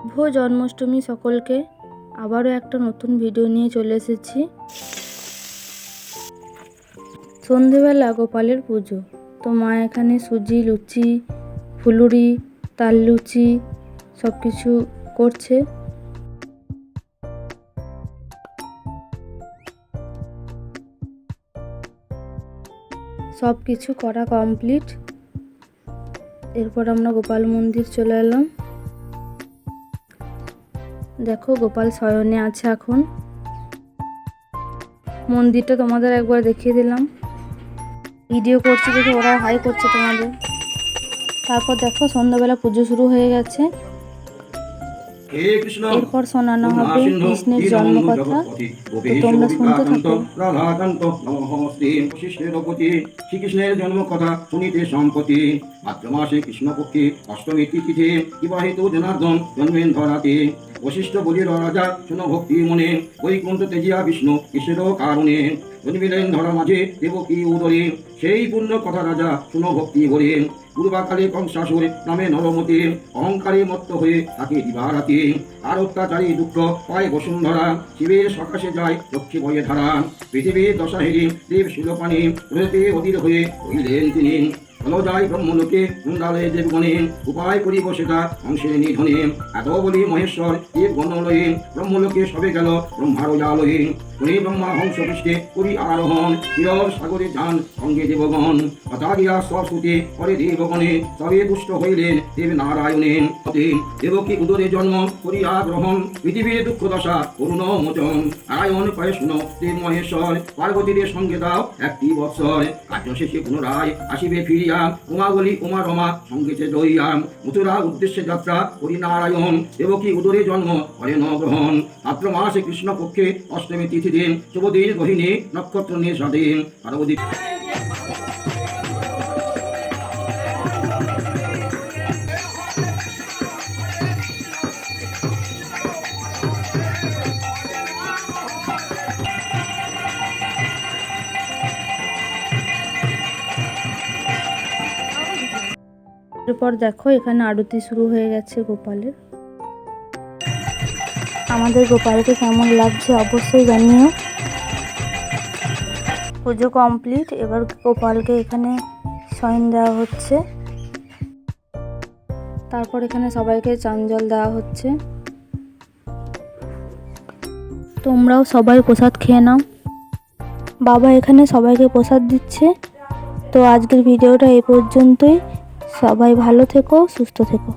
শুভ জন্মাষ্টমী সকলকে, আবারও একটা নতুন ভিডিও নিয়ে চলে এসেছি। সন্ধেবেলা গোপালের পুজো। তো মা এখানে সুজি, লুচি, ফুলুরি, তাল লুচি সব কিছু করছে। সব কিছু করা কমপ্লিট এরপর আমরা গোপাল মন্দির চলে এলাম। দেখো, গোপাল শয়নে আছে এখন। মন্দিরটা তোমাদের একবার দেখিয়ে দিলাম। ভিডিও করছি দেখে ওরা হাই করছে তোমাদের। তারপর দেখো, সন্ধ্যাবেলা পুজো শুরু হয়ে গেছে। এরপর শোনানো হবে কৃষ্ণের জন্মকথা। তো তোমরা শুনতে থাকো। রাধাকান্ত নমস্তে বশিষ্ঠের প্রতি শ্রীকৃষ্ণের জন্মকথা শুনিতে সম্পতি ভাদ্র মাসে কৃষ্ণপক্ষে অষ্টমী তিথিতে বিবাহিত জনার্দন জন্মেন ধরাতে। বশিষ্ঠ বলির রাজা শুনো ভক্তি মনে। বৈকুণ্ঠ তেজিয়া বিষ্ণু কিসের কারণে? জন্মিলেন ধরা মাঝে দেবকী উদরে, সেই পূর্ণ কথা রাজা শুনো ভক্তি ভরে পূর্বাকালে কংসাসুর নামে নরমতে অহংকারে মত্ত হয়ে থাকে দিবারাতে আর অত্যাচারী দুঃখ পায় বসুন্ধরা। শিবের সকাশে যায় লক্ষ্মী বয়ে ধারা। পৃথিবীর দশা হেরি দেব শিলপানি রয়েতে অধীর হয়ে হইলেন তিনি। হলো যায় ব্রহ্মলোকে কুণ্ডালে দেবগণে উপায় করি বসেটা অংশে নিধনে। এত বলি মহেশ্বর দেব গণলয়ে ব্রহ্মলোকে সবে গেল ব্রহ্মার যান সঙ্গে দেবগণ। কথা দাও একটি বৎসর। কার্য শেষে পুনরায় আসিবে ফিরিয়া, উমা বলি, উমা রমা সঙ্গীতে দইয়া মথুরা উদ্দেশ্যে যাত্রা করি নারায়ণ, দেবকী উদরে জন্ম করেন গ্রহণ ভাদ্র মাসে কৃষ্ণ পক্ষে অষ্টমী তিথি দিন শুভ দিন গহিনী নক্ষত্র নিয়ে স্বাধীন পার্বতী। এরপর দেখো, এখানে আরতি শুরু হয়ে গেছে গোপালের। আমাদের গোপালকে কেমন লাগছে অবশ্যই জানিও। পুজো কমপ্লিট এবার গোপালকে এখানে শয়ন দেওয়া হচ্ছে। তারপর এখানে সবাইকে চাঞ্জল দেওয়া হচ্ছে। তোমরাও সবাই প্রসাদ খেয়ে নাও। বাবা এখানে সবাইকে প্রসাদ দিচ্ছে। তো আজকের ভিডিওটা এই পর্যন্তই। সবাই ভালো থেকো, সুস্থ থেকো।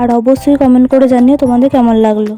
আর অবশ্যই কমেন্ট করে জানিও তোমাদের কেমন লাগল।